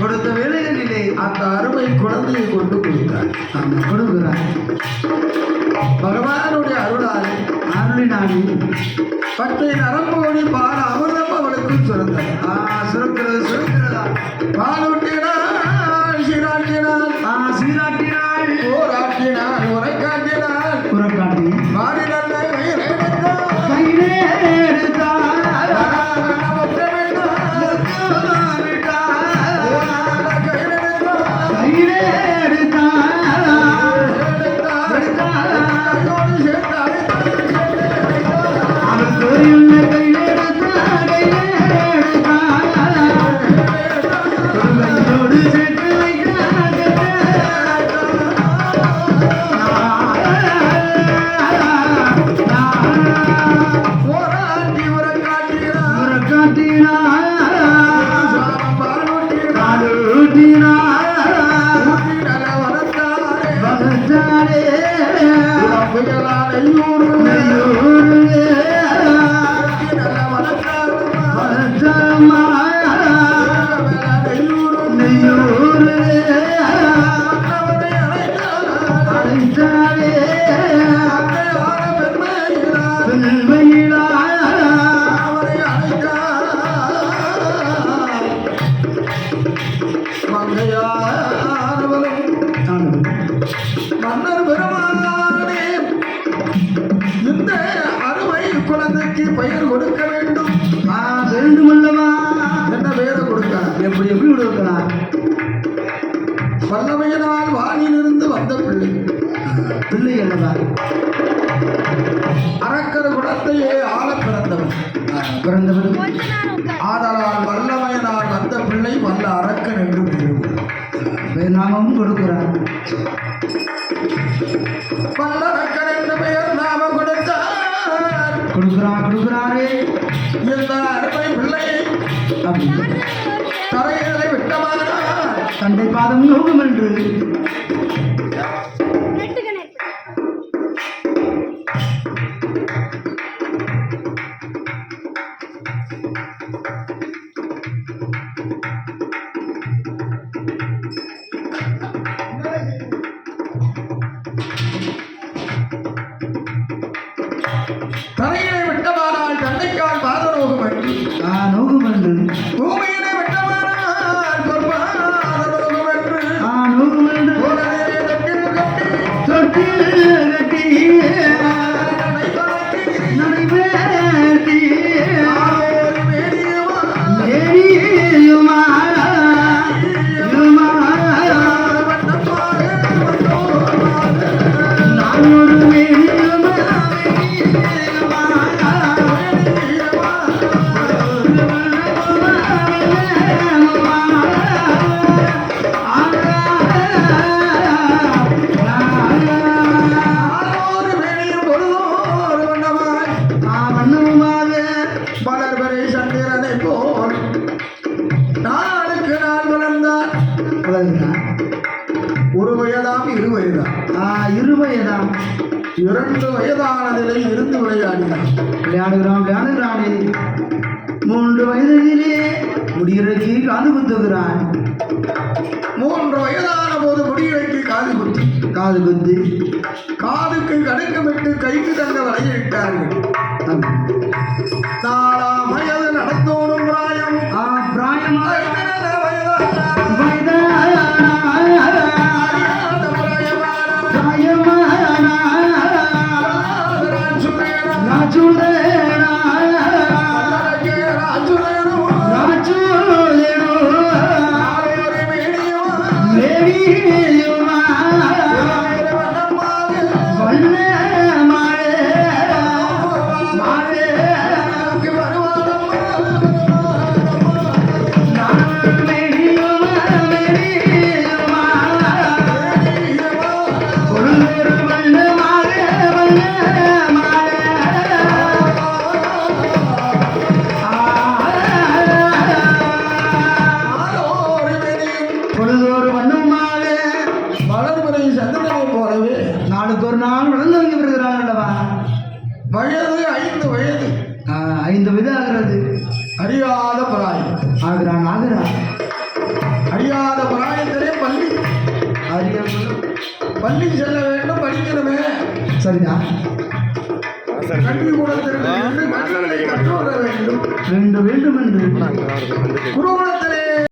கொடுத்த வேலைகளிலே அந்த அருமை குழந்தையை கொண்டு கொடுத்தார். அந்த கொடுக்கிறார் பகவானுடைய அருளால் அருளினானே பத்தை நரம்போடி பால் அமிர்தம் அவளுக்கும் சுரந்தார் ஆ சுரக்கிறது சுரக்கிறதா. பாலோட்டி மன்னர் பெருமானே இந்த அருமை குழந்தைக்கு பெயர் கொடுக்க வேண்டும். ஆ வேண்டுமல்லவா? என்ன பெயரை கொடுக்க எப்படி எப்படி கொடுக்கலாம்? வல்லமையினால் வானிலிருந்து வந்த பிள்ளை. பிள்ளை அல்லவா? அரக்கர குலத்தையே ஆள பிறந்தவன். பிறந்தவர் ஆதலால் வல்லமையினால் வந்த பிள்ளை வல்ல அரக்கன் என்று பெயர் நாமமும் கொடுக்கிறார் வல்லரக்கன் என்ற பெயர் நாம கொடுத்தார். கொடுக்கிறார் கொடுக்கிறாரே. இந்த அருமை பிள்ளையை அப்படி. தரைகளை விட்டமானார் தந்தை பாதம் நோகும் என்று. நோகும் ஒரு வயதாம் இரு வயதாம் இரண்டு வயதானதிலே இருந்து விளையாடினான் விளையாடுகிறான் விளையாடுகிறானே. மூன்று வயதிலே முடியிறக்கி காது குத்துகிறான். மூன்று வயதான போது முடியிழைக்கு காது குத்து காது குத்து காதுக்கு கடுக்கமிட்டு கைக்கு தந்த வலையிட்டார்கள் மாலே செல்ல வேண்டும் படிக்கணுமே. சரிடா. கல்வி வேண்டும் வேண்டும். வேண்டும் என்று குருகுலத்திலே